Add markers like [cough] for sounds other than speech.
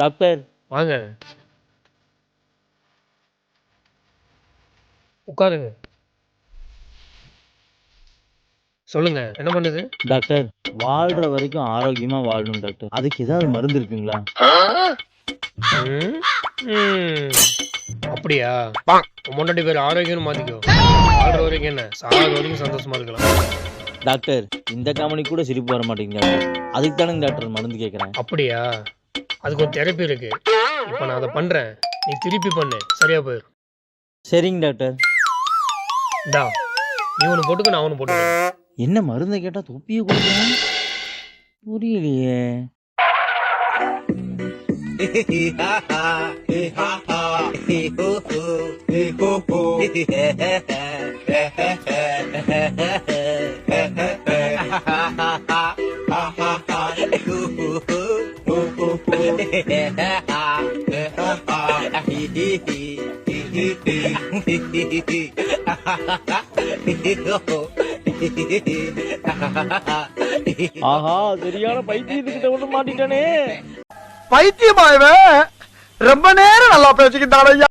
Doctor. வாங்க. உட்காருங்க. சொல்லுங்க என்ன பண்ணுது? டாக்டர் வாழ்ற வரைக்கும் ஆரோக்கியமா வாழணும் டாக்டர். அதுக்கு ஏதாவது மருந்து இருக்குங்களா? ம், ம். அப்படியா? முன்னாடி பேர் ஆரோக்கியம்னு மாத்திக்கோ. வாழ்ற வரைக்கும் என்ன? சாகிற வரைக்கும் சந்தோஷமா இருக்கலாம். டாக்டர் இந்த காமெடி கூட சிரிப்பு வர மாட்டேங்குது டாக்டர். அதுக்கு தானங்க டாக்டர் மருந்து கேட்குறேன் அப்படியா? அதுக்கு ஒரு தெரப்பி இருக்கு. இப்போ நான் அதை பண்றேன். நீ திருப்பி பண்ணு. சரியா போயிடும். சரிங்க டாக்டர். இந்தா நீ ஒன்று போட்டுக்க நான் ஒன்று போட்டுக்கிறேன். என்ன மருந்தை கேட்டா தொப்பியை கொடுக்குறேன்? புரியலையே. [laughs] ஆஹா சரியான பைத்தியத்துக்கிட்ட ஒன்று மாட்டிட்டானே. பைத்தியமா ரொம்ப நேரம் நல்லா பேசிக்கிட்டான் ஐயா.